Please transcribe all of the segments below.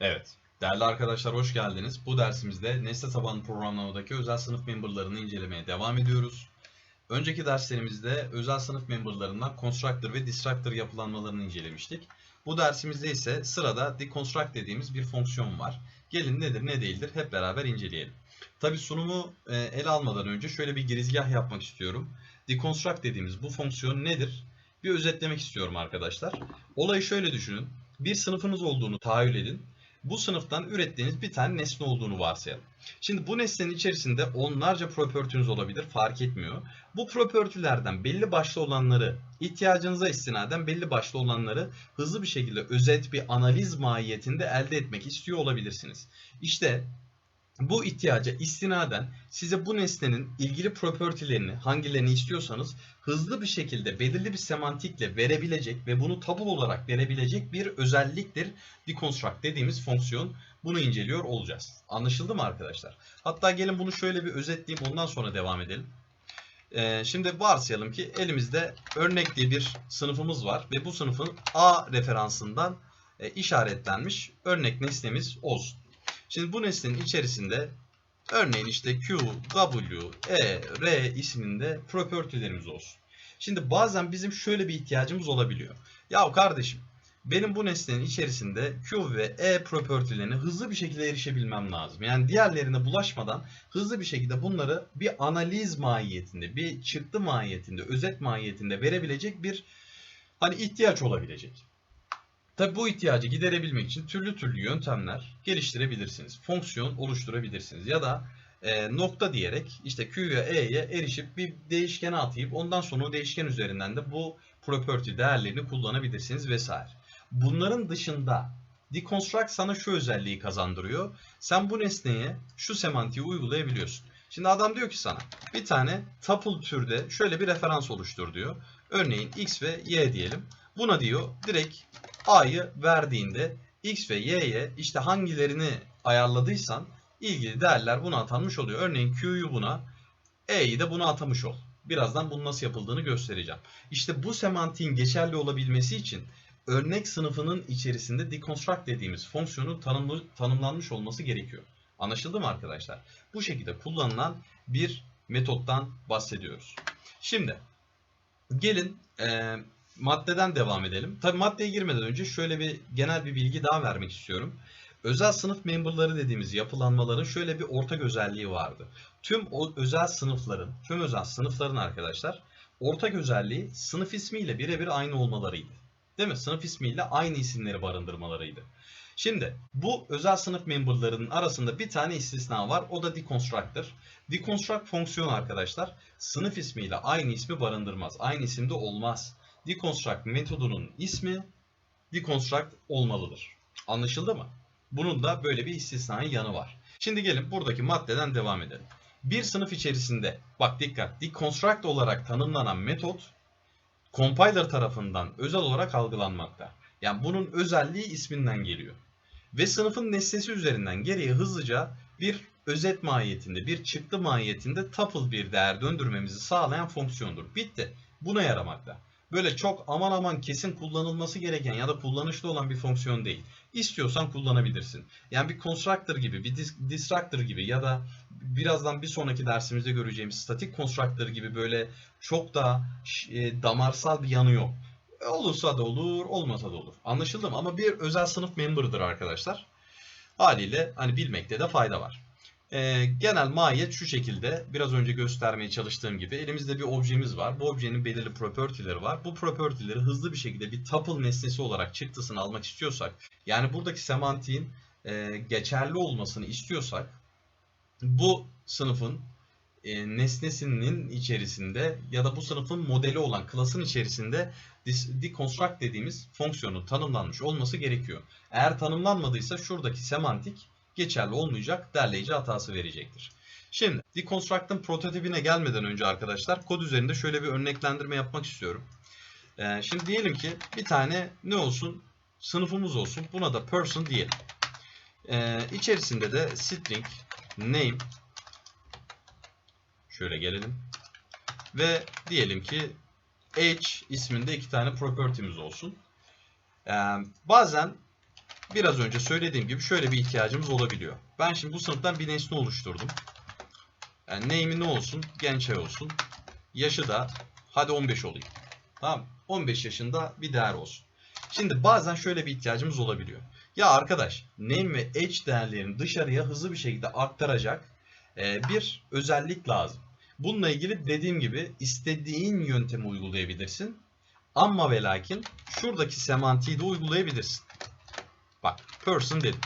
Evet. Değerli arkadaşlar hoş geldiniz. Bu dersimizde nesne tabanlı programlamadaki özel sınıf memberlarını incelemeye devam ediyoruz. Önceki derslerimizde özel sınıf memberlarından constructor ve destructor yapılanmalarını incelemiştik. Bu dersimizde ise sırada deconstruct dediğimiz bir fonksiyon var. Gelin nedir ne değildir hep beraber inceleyelim. Tabi sunumu e, ele almadan önce şöyle bir girizgah yapmak istiyorum. Deconstruct dediğimiz bu fonksiyon nedir? Bir özetlemek istiyorum arkadaşlar. Olayı şöyle düşünün. Bir sınıfınız olduğunu tahayyül edin bu sınıftan ürettiğiniz bir tane nesne olduğunu varsayalım. Şimdi bu nesnenin içerisinde onlarca property'niz olabilir fark etmiyor. Bu property'lerden belli başlı olanları ihtiyacınıza istinaden belli başlı olanları hızlı bir şekilde özet bir analiz mahiyetinde elde etmek istiyor olabilirsiniz. İşte bu ihtiyaca istinaden size bu nesnenin ilgili property'lerini hangilerini istiyorsanız hızlı bir şekilde belirli bir semantikle verebilecek ve bunu tabul olarak verebilecek bir özelliktir deconstruct dediğimiz fonksiyon. Bunu inceliyor olacağız. Anlaşıldı mı arkadaşlar? Hatta gelin bunu şöyle bir özetleyeyim ondan sonra devam edelim. Ee, şimdi varsayalım ki elimizde örnek diye bir sınıfımız var ve bu sınıfın A referansından e, işaretlenmiş örnek nesnemiz olsun. Şimdi bu nesnenin içerisinde örneğin işte Q, W, E, R isminde property'lerimiz olsun. Şimdi bazen bizim şöyle bir ihtiyacımız olabiliyor. Ya kardeşim benim bu nesnenin içerisinde Q ve E property'lerine hızlı bir şekilde erişebilmem lazım. Yani diğerlerine bulaşmadan hızlı bir şekilde bunları bir analiz mahiyetinde, bir çıktı mahiyetinde, özet mahiyetinde verebilecek bir hani ihtiyaç olabilecek. Tabi bu ihtiyacı giderebilmek için türlü türlü yöntemler geliştirebilirsiniz. Fonksiyon oluşturabilirsiniz ya da e, nokta diyerek işte Q'ya E'ye erişip bir değişkene atayıp ondan sonra o değişken üzerinden de bu property değerlerini kullanabilirsiniz vesaire. Bunların dışında deconstruct sana şu özelliği kazandırıyor. Sen bu nesneye şu semantiği uygulayabiliyorsun. Şimdi adam diyor ki sana bir tane tuple türde şöyle bir referans oluştur diyor. Örneğin x ve y diyelim. Buna diyor direkt a'yı verdiğinde x ve y'ye işte hangilerini ayarladıysan ilgili değerler buna atanmış oluyor. Örneğin q'yu buna, e'yi de buna atamış ol. Birazdan bunun nasıl yapıldığını göstereceğim. İşte bu semantiğin geçerli olabilmesi için örnek sınıfının içerisinde deconstruct dediğimiz fonksiyonun tanımlı, tanımlanmış olması gerekiyor. Anlaşıldı mı arkadaşlar? Bu şekilde kullanılan bir metottan bahsediyoruz. Şimdi gelin maddeden devam edelim. Tabi maddeye girmeden önce şöyle bir genel bir bilgi daha vermek istiyorum. Özel sınıf memberları dediğimiz yapılanmaların şöyle bir ortak özelliği vardı. Tüm o özel sınıfların, tüm özel sınıfların arkadaşlar ortak özelliği sınıf ismiyle birebir aynı olmalarıydı. Değil mi? Sınıf ismiyle aynı isimleri barındırmalarıydı. Şimdi bu özel sınıf memberlarının arasında bir tane istisna var. O da deconstructor. Deconstruct fonksiyonu arkadaşlar sınıf ismiyle aynı ismi barındırmaz. Aynı isimde olmaz. Deconstruct metodunun ismi deconstruct olmalıdır. Anlaşıldı mı? Bunun da böyle bir istisnai yanı var. Şimdi gelin buradaki maddeden devam edelim. Bir sınıf içerisinde bak dikkat deconstruct olarak tanımlanan metot compiler tarafından özel olarak algılanmakta. Yani bunun özelliği isminden geliyor. Ve sınıfın nesnesi üzerinden geriye hızlıca bir özet mahiyetinde, bir çıktı mahiyetinde tuple bir değer döndürmemizi sağlayan fonksiyondur. Bitti. Buna yaramakta. Böyle çok aman aman kesin kullanılması gereken ya da kullanışlı olan bir fonksiyon değil. İstiyorsan kullanabilirsin. Yani bir constructor gibi, bir destructor gibi ya da birazdan bir sonraki dersimizde göreceğimiz static constructor gibi böyle çok da e, damarsal bir yanı yok. E, olursa da olur, olmasa da olur. Anlaşıldı mı? Ama bir özel sınıf member'dır arkadaşlar. Haliyle hani bilmekte de fayda var. E, genel mahiyet şu şekilde. Biraz önce göstermeye çalıştığım gibi elimizde bir objemiz var. Bu objenin belirli property'leri var. Bu property'leri hızlı bir şekilde bir tuple nesnesi olarak çıktısını almak istiyorsak, yani buradaki semantiğin e, geçerli olmasını istiyorsak, bu sınıfın e, nesnesinin içerisinde ya da bu sınıfın modeli olan klasın içerisinde deconstruct dediğimiz fonksiyonun tanımlanmış olması gerekiyor. Eğer tanımlanmadıysa şuradaki semantik geçerli olmayacak, derleyici hatası verecektir. Şimdi deconstruct'ın prototipine gelmeden önce arkadaşlar kod üzerinde şöyle bir örneklendirme yapmak istiyorum. Ee, şimdi diyelim ki bir tane ne olsun? Sınıfımız olsun. Buna da person diyelim. Ee, içerisinde de string name şöyle gelelim. Ve diyelim ki h isminde iki tane property'miz olsun. Ee, bazen biraz önce söylediğim gibi şöyle bir ihtiyacımız olabiliyor. Ben şimdi bu sınıftan bir nesne oluşturdum. Yani name'i ne olsun? Gençay olsun. Yaşı da hadi 15 olayım. Tamam mı? 15 yaşında bir değer olsun. Şimdi bazen şöyle bir ihtiyacımız olabiliyor. Ya arkadaş name ve age değerlerini dışarıya hızlı bir şekilde aktaracak e, bir özellik lazım. Bununla ilgili dediğim gibi istediğin yöntemi uygulayabilirsin. Ama ve lakin şuradaki semantiği de uygulayabilirsin. Person dedim.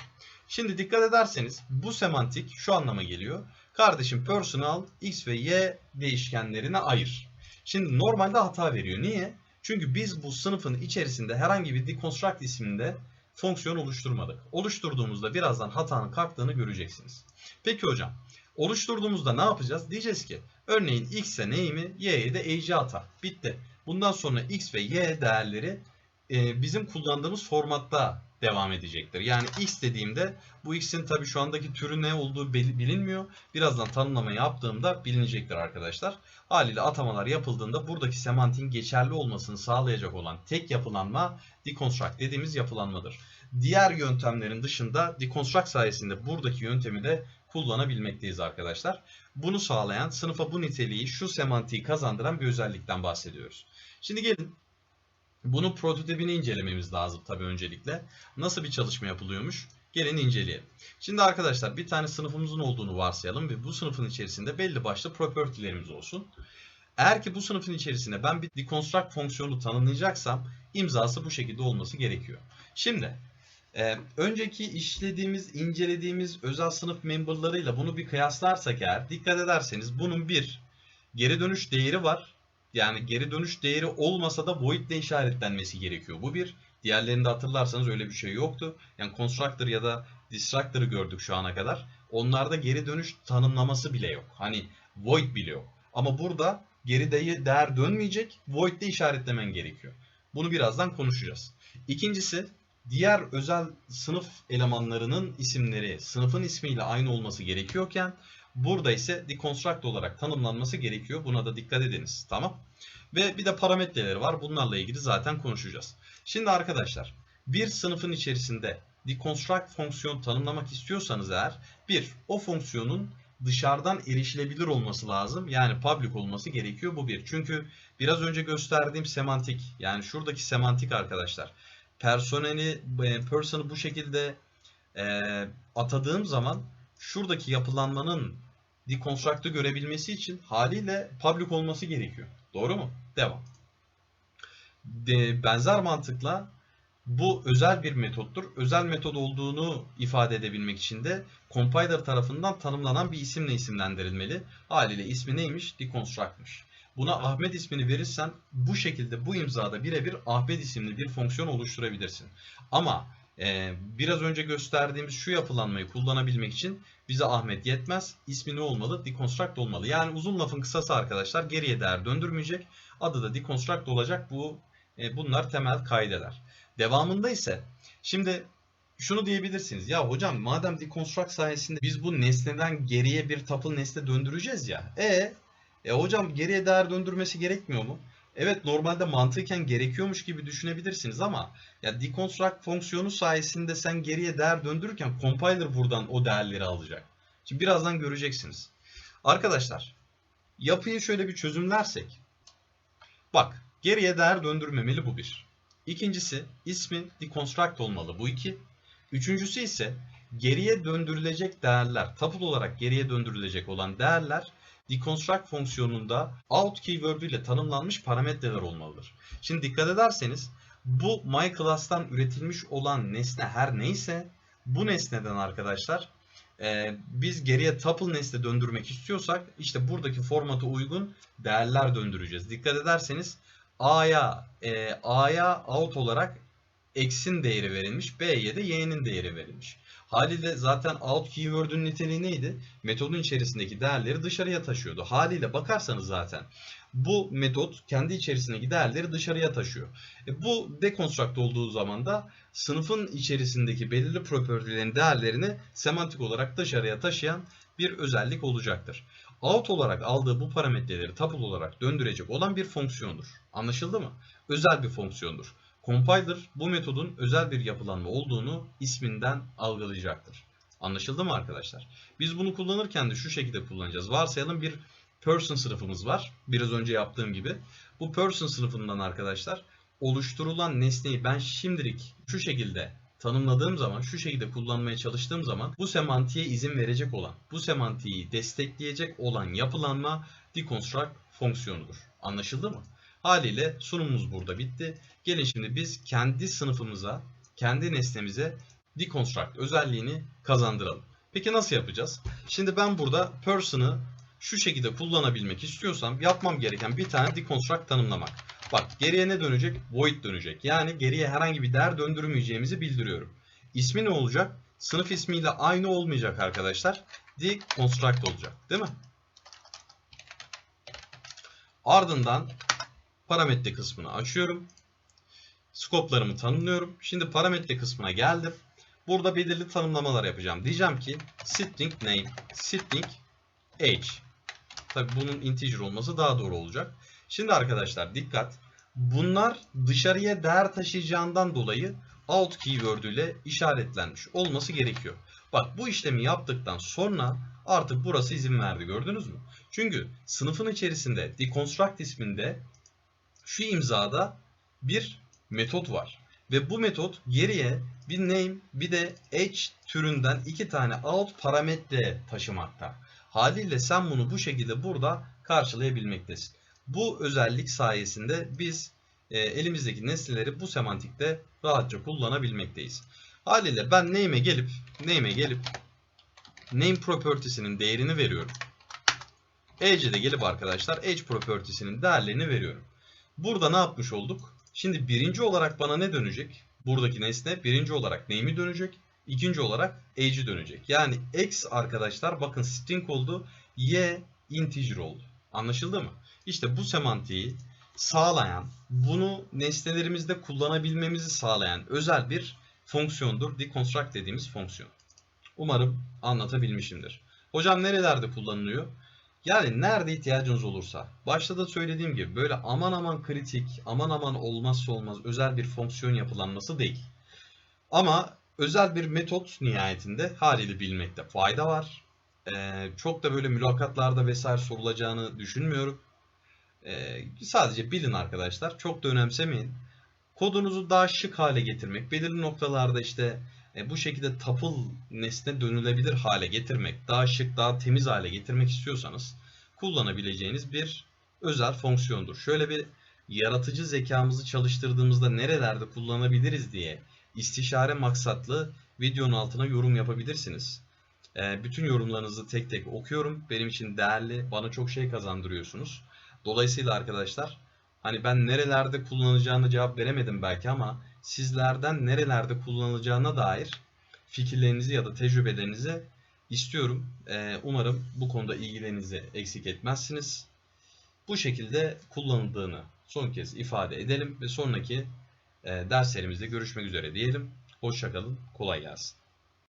Şimdi dikkat ederseniz bu semantik şu anlama geliyor. Kardeşim personal x ve y değişkenlerine ayır. Şimdi normalde hata veriyor. Niye? Çünkü biz bu sınıfın içerisinde herhangi bir deconstruct isminde fonksiyon oluşturmadık. Oluşturduğumuzda birazdan hatanın kalktığını göreceksiniz. Peki hocam oluşturduğumuzda ne yapacağız? Diyeceğiz ki örneğin x'e name'i y'ye de age'i ata. Bitti. Bundan sonra x ve y değerleri e, bizim kullandığımız formatta devam edecektir. Yani x dediğimde bu x'in tabi şu andaki türü ne olduğu bilinmiyor. Birazdan tanımlama yaptığımda bilinecektir arkadaşlar. Haliyle atamalar yapıldığında buradaki semantiğin geçerli olmasını sağlayacak olan tek yapılanma deconstruct dediğimiz yapılanmadır. Diğer yöntemlerin dışında deconstruct sayesinde buradaki yöntemi de kullanabilmekteyiz arkadaşlar. Bunu sağlayan, sınıfa bu niteliği, şu semantiği kazandıran bir özellikten bahsediyoruz. Şimdi gelin bunun prototipini incelememiz lazım tabii öncelikle. Nasıl bir çalışma yapılıyormuş? Gelin inceleyelim. Şimdi arkadaşlar bir tane sınıfımızın olduğunu varsayalım ve bu sınıfın içerisinde belli başlı property'lerimiz olsun. Eğer ki bu sınıfın içerisinde ben bir deconstruct fonksiyonu tanımlayacaksam imzası bu şekilde olması gerekiyor. Şimdi e, önceki işlediğimiz, incelediğimiz özel sınıf memberlarıyla bunu bir kıyaslarsak eğer dikkat ederseniz bunun bir geri dönüş değeri var yani geri dönüş değeri olmasa da void ile işaretlenmesi gerekiyor. Bu bir. Diğerlerinde hatırlarsanız öyle bir şey yoktu. Yani constructor ya da destructor'ı gördük şu ana kadar. Onlarda geri dönüş tanımlaması bile yok. Hani void bile yok. Ama burada geri değer dönmeyecek. Void ile işaretlemen gerekiyor. Bunu birazdan konuşacağız. İkincisi diğer özel sınıf elemanlarının isimleri sınıfın ismiyle aynı olması gerekiyorken Burada ise deconstruct olarak tanımlanması gerekiyor. Buna da dikkat ediniz. Tamam. Ve bir de parametreleri var. Bunlarla ilgili zaten konuşacağız. Şimdi arkadaşlar bir sınıfın içerisinde deconstruct fonksiyon tanımlamak istiyorsanız eğer bir o fonksiyonun dışarıdan erişilebilir olması lazım. Yani public olması gerekiyor bu bir. Çünkü biraz önce gösterdiğim semantik yani şuradaki semantik arkadaşlar personeli e, person'ı bu şekilde e, atadığım zaman şuradaki yapılanmanın deconstruct'ı görebilmesi için haliyle public olması gerekiyor. Doğru mu? Devam. De, benzer mantıkla bu özel bir metottur. Özel metod olduğunu ifade edebilmek için de compiler tarafından tanımlanan bir isimle isimlendirilmeli. Haliyle ismi neymiş? Deconstruct'mış. Buna Ahmet ismini verirsen bu şekilde bu imzada birebir Ahmet isimli bir fonksiyon oluşturabilirsin. Ama ee, biraz önce gösterdiğimiz şu yapılanmayı kullanabilmek için bize Ahmet yetmez. İsmi ne olmalı? Deconstruct olmalı. Yani uzun lafın kısası arkadaşlar geriye değer döndürmeyecek. Adı da deconstruct olacak. Bu e, Bunlar temel kaideler. Devamında ise şimdi şunu diyebilirsiniz. Ya hocam madem deconstruct sayesinde biz bu nesneden geriye bir tuple nesne döndüreceğiz ya. E, e hocam geriye değer döndürmesi gerekmiyor mu? Evet normalde mantıken gerekiyormuş gibi düşünebilirsiniz ama ya deconstruct fonksiyonu sayesinde sen geriye değer döndürürken compiler buradan o değerleri alacak. Şimdi birazdan göreceksiniz. Arkadaşlar yapıyı şöyle bir çözümlersek. Bak geriye değer döndürmemeli bu bir. İkincisi ismi deconstruct olmalı bu iki. Üçüncüsü ise geriye döndürülecek değerler, tuple olarak geriye döndürülecek olan değerler deconstruct fonksiyonunda out keyword ile tanımlanmış parametreler olmalıdır. Şimdi dikkat ederseniz bu my class'tan üretilmiş olan nesne her neyse bu nesneden arkadaşlar e, biz geriye tuple nesne döndürmek istiyorsak işte buradaki formata uygun değerler döndüreceğiz. Dikkat ederseniz A'ya e, A'ya out olarak x'in değeri verilmiş. B'ye de y'nin değeri verilmiş. Haliyle zaten out keyword'ün niteliği neydi? Metodun içerisindeki değerleri dışarıya taşıyordu. Haliyle bakarsanız zaten bu metot kendi içerisindeki değerleri dışarıya taşıyor. E bu deconstruct olduğu zaman da sınıfın içerisindeki belirli property'lerin değerlerini semantik olarak dışarıya taşıyan bir özellik olacaktır. Out olarak aldığı bu parametreleri tuple olarak döndürecek olan bir fonksiyondur. Anlaşıldı mı? Özel bir fonksiyondur. Compiler bu metodun özel bir yapılanma olduğunu isminden algılayacaktır. Anlaşıldı mı arkadaşlar? Biz bunu kullanırken de şu şekilde kullanacağız. Varsayalım bir person sınıfımız var. Biraz önce yaptığım gibi. Bu person sınıfından arkadaşlar oluşturulan nesneyi ben şimdilik şu şekilde tanımladığım zaman, şu şekilde kullanmaya çalıştığım zaman bu semantiğe izin verecek olan, bu semantiği destekleyecek olan yapılanma deconstruct fonksiyonudur. Anlaşıldı mı? Haliyle sunumumuz burada bitti. Gelin şimdi biz kendi sınıfımıza, kendi nesnemize deconstruct özelliğini kazandıralım. Peki nasıl yapacağız? Şimdi ben burada person'ı şu şekilde kullanabilmek istiyorsam yapmam gereken bir tane deconstruct tanımlamak. Bak geriye ne dönecek? Void dönecek. Yani geriye herhangi bir değer döndürmeyeceğimizi bildiriyorum. İsmi ne olacak? Sınıf ismiyle aynı olmayacak arkadaşlar. Deconstruct olacak. Değil mi? Ardından parametre kısmını açıyorum. Skoplarımı tanımlıyorum. Şimdi parametre kısmına geldim. Burada belirli tanımlamalar yapacağım. Diyeceğim ki string name, string age. Tabi bunun integer olması daha doğru olacak. Şimdi arkadaşlar dikkat. Bunlar dışarıya değer taşıyacağından dolayı out keyword ile işaretlenmiş olması gerekiyor. Bak bu işlemi yaptıktan sonra artık burası izin verdi gördünüz mü? Çünkü sınıfın içerisinde deconstruct isminde şu imzada bir metot var. Ve bu metot geriye bir name bir de age türünden iki tane out parametre taşımakta. Haliyle sen bunu bu şekilde burada karşılayabilmektesin. Bu özellik sayesinde biz e, elimizdeki nesneleri bu semantikte rahatça kullanabilmekteyiz. Haliyle ben name'e gelip name'e gelip name property'sinin değerini veriyorum. Age'e de gelip arkadaşlar age property'sinin değerlerini veriyorum. Burada ne yapmış olduk? Şimdi birinci olarak bana ne dönecek? Buradaki nesne birinci olarak name'i dönecek. ikinci olarak age'i dönecek. Yani x arkadaşlar bakın string oldu. Y integer oldu. Anlaşıldı mı? İşte bu semantiği sağlayan, bunu nesnelerimizde kullanabilmemizi sağlayan özel bir fonksiyondur. Deconstruct dediğimiz fonksiyon. Umarım anlatabilmişimdir. Hocam nerelerde kullanılıyor? Yani nerede ihtiyacınız olursa. Başta da söylediğim gibi böyle aman aman kritik, aman aman olmazsa olmaz özel bir fonksiyon yapılanması değil. Ama özel bir metot nihayetinde haliyle bilmekte fayda var. Ee, çok da böyle mülakatlarda vesaire sorulacağını düşünmüyorum. Ee, sadece bilin arkadaşlar. Çok da önemsemeyin. Kodunuzu daha şık hale getirmek, belirli noktalarda işte e, bu şekilde tuple nesne dönülebilir hale getirmek, daha şık, daha temiz hale getirmek istiyorsanız kullanabileceğiniz bir özel fonksiyondur. Şöyle bir yaratıcı zekamızı çalıştırdığımızda nerelerde kullanabiliriz diye istişare maksatlı videonun altına yorum yapabilirsiniz. E, bütün yorumlarınızı tek tek okuyorum. Benim için değerli, bana çok şey kazandırıyorsunuz. Dolayısıyla arkadaşlar hani ben nerelerde kullanacağını cevap veremedim belki ama sizlerden nerelerde kullanılacağına dair fikirlerinizi ya da tecrübelerinizi istiyorum. Ee, umarım bu konuda ilgilerinizi eksik etmezsiniz. Bu şekilde kullanıldığını son kez ifade edelim ve sonraki e, derslerimizde görüşmek üzere diyelim. Hoşçakalın, kolay gelsin.